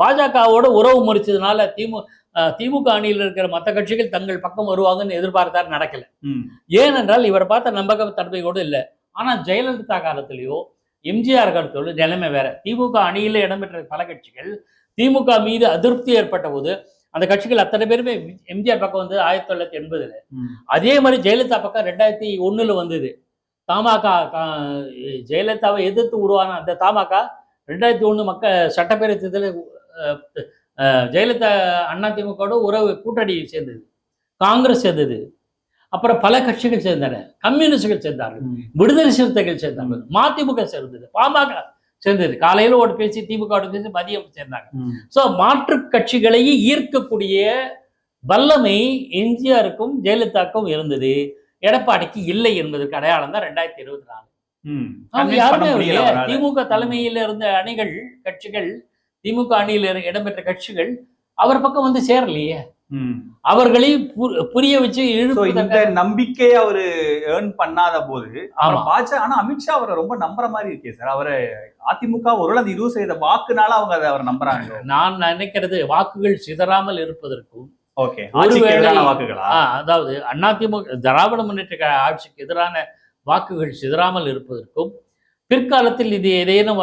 பாஜகவோட உறவு முறிச்சதுனால திமு திமுக அணியில் இருக்கிற மற்ற கட்சிகள் தங்கள் பக்கம் வருவாங்கன்னு எதிர்பார்த்தார் நடக்கல. ஏனென்றால் இவர் பார்த்த நம்பகத்தன்மையோடு இல்லை. ஆனா ஜெயலலிதா காலத்திலேயோ எம்ஜிஆர் காலத்திலோ நிலைமை வேற. திமுக அணியில் இடம்பெற்ற பல கட்சிகள் திமுக மீது அதிருப்தி ஏற்பட்ட போது அந்த கட்சிகள் அத்தனை பேருமே எம்ஜிஆர் பக்கம் வந்து ஆயிரத்தி தொள்ளாயிரத்தி எண்பதுல. அதே மாதிரி ஜெயலலிதா பக்கம் ரெண்டாயிரத்தி ஒண்ணுல வந்தது. தமாக ஜெயலலிதாவை எதிர்த்து உருவான அந்த தமாக ரெண்டாயிரத்தி ஒண்ணு மக்க சட்டப்பேரவை தேர்தலில் ஜெயலலிதா அண்ணா திமுகவோட உறவு கூட்டணி சேர்ந்தது. காங்கிரஸ் சேர்ந்தது. அப்புறம் பல கட்சிகள் சேர்ந்தன. கம்யூனிஸ்டுகள் சேர்ந்தார்கள். விடுதலை சிறுத்தைகள் சேர்ந்தார்கள். மதிமுக சேர்ந்தது. பாமக சேர்ந்தது. காலையில ஓட்டு பேசி திமுக பேசி மதியம் சேர்ந்தாங்க. ஸோ மாற்று கட்சிகளையே ஈர்க்கக்கூடிய வல்லமை எம்ஜிஆருக்கும் ஜெயலலிதாவுக்கும் இருந்தது. எடப்பாடிக்கு இல்லை என்பதற்கு அடையாளம் தான் ரெண்டாயிரத்தி இருபத்தி நாலு. யாருமே. திமுக தலைமையில் இருந்த அணிகள் கட்சிகள் திமுக அணியில் இடம்பெற்ற கட்சிகள் அவர் பக்கம் வந்து சேரலையே. அவர்களை புரிய வச்சு இந்த நம்பிக்கையை அவரு ஏர்ன் பண்ணாத போது பாஜக ஆனா அமித்ஷா அவரை ரொம்ப நம்புற மாதிரி இருக்கே சார் அவரை அதிமுக ஒருவேளை அந்த இருபது சதவீத வாக்குனால அவங்க அதை அவர் நம்புறாங்க. நான் நினைக்கிறது வாக்குகள் சிதறாமல் இருப்பதற்கும் ஓகே. அதாவது அதிமுக திராவிட முன்னேற்ற ஆட்சிக்கு எதிரான வாக்குகள் சிதறாமல் இருப்பதற்கும் பிற்காலத்தில் இது ஏதேனும்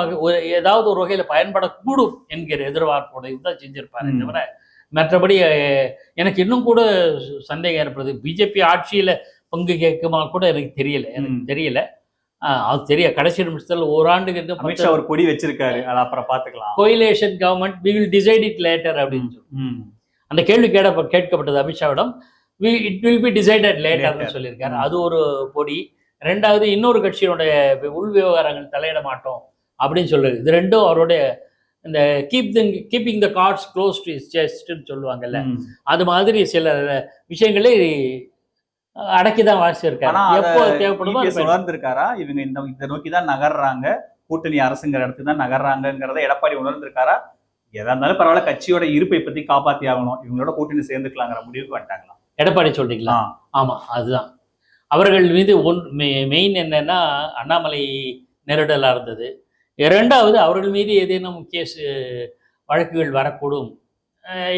ஏதாவது ஒரு வகையில பயன்படக்கூடும் என்கிற எதிர்பார்ப்போட தான் செஞ்சிருப்பாரு. தவிர மற்றபடி எனக்கு இன்னும் கூட சந்தேகம் ஏற்படுது. பிஜேபி ஆட்சியில பங்கு கேட்குமா கூட எனக்கு தெரியல. எனக்கு. தெரியல. அது தெரிய கடைசி நிமிஷத்தில் ஓராண்டுக்கு அமித்ஷா ஒரு கொடி வச்சிருக்காரு. அதை அப்புறம் பாத்துக்கலாம் coalition government we will decide it later அப்படின்னு சொல்லி. அந்த கேள்வி கேட கேட்கப்பட்டது அமித்ஷாவிடம். இட் வில் பி டிசைடட் லேட்டர்னு Later. சொல்லியிருக்காரு. அது ஒரு பொடி. ரெண்டாவது இன்னொரு கட்சியினுடைய உள் விவகாரங்கள் தலையிட மாட்டோம் அப்படின்னு சொல்றது. இது ரெண்டும் அவருடைய இந்த keep the keeping the cards close to செஸ்ட்னு சொல்லுவாங்கல்ல. அது மாதிரி சில விஷயங்களை அடக்கி தான் வாசிச்சிருக்காரு. எப்போ தேவைப்படுமோ உணர்ந்திருக்காரா இவங்க இந்த இதை நோக்கி தான் நகர்றாங்க. கூட்டணி அரசுங்கிற இடத்துக்கு தான் நகர்றாங்கிறத எடப்பாடி உணர்ந்திருக்காரா? எதா இருந்தாலும் பரவாயில்ல கட்சியோட இருப்பை பத்தி காப்பாத்தி ஆகணும். இவங்களோட கூட்டணி சேர்ந்துக்கலாங்கிற முடிவுக்கு வந்துட்டாங்களா? எடப்பாடி சொல்றீங்களா. ஆமா அதுதான். அவர்கள் மீது ஒன் மெயின் என்னன்னா அண்ணாமலை நெருடலா இருந்தது. இரண்டாவது அவர்கள் மீது ஏதேனும் கேஸ் வழக்குகள் வரக்கூடும்.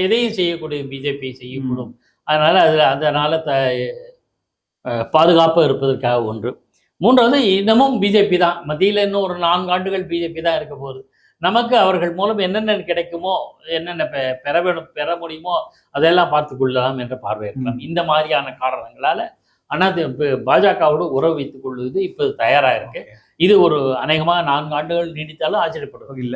எதையும் செய்யக்கூடிய பிஜேபி செய்யக்கூடும். அதனால அதுல அதனால த பாதுகாப்பாக இருப்பதற்காக ஒன்று. மூன்றாவது இன்னமும் பிஜேபி தான். மத்தியில் இன்னும் ஒரு நான்கு ஆண்டுகள் பிஜேபி தான் இருக்க போகுது. நமக்கு அவர்கள் மூலம் என்னென்ன கிடைக்குமோ என்னென்ன பெ- பெற வேணும் பெற முடியுமோ அதெல்லாம் பார்த்து கொள்ளலாம் என்ற பார்வை இருக்கலாம். இந்த மாதிரியான காரணங்களால அண்ணா பாஜகவோடு உறவு வைத்துக் கொள்வது இப்போ தயாராக இருக்கு. இது ஒரு அநேகமாக நான்கு ஆண்டுகள் நீடித்தாலும் ஆச்சரியப்படுவது இல்ல.